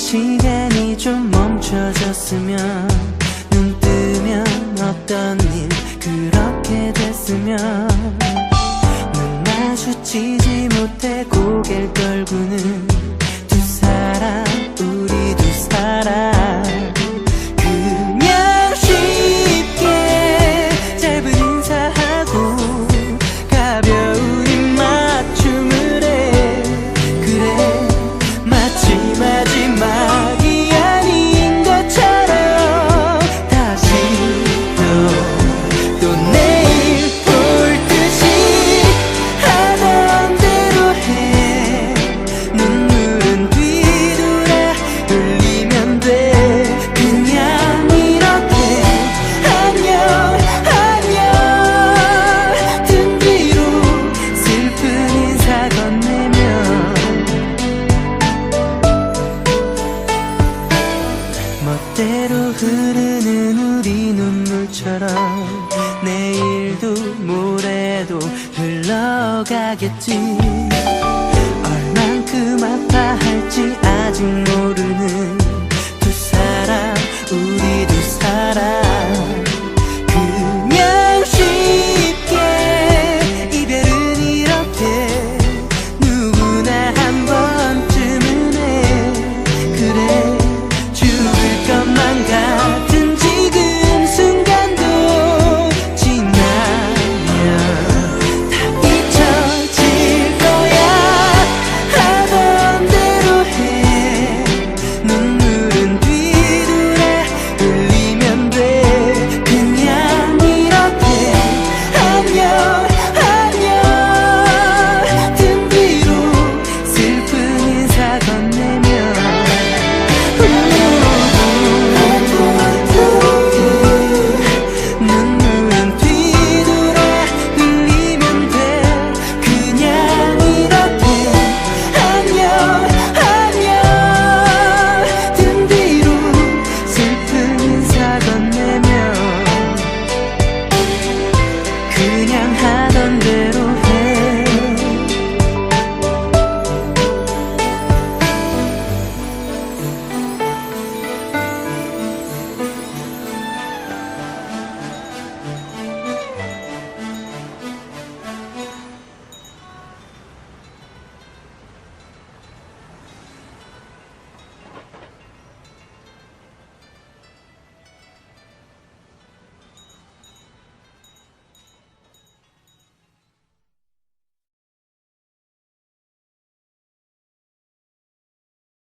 시간이 좀 멈춰졌으면 눈 뜨면 없던 일 그렇게 됐으면. 눈 마주치지 못해 고개를 떨구는 멋대로 흐르는 우리 눈물처럼 내일도 모레도 흘러가겠지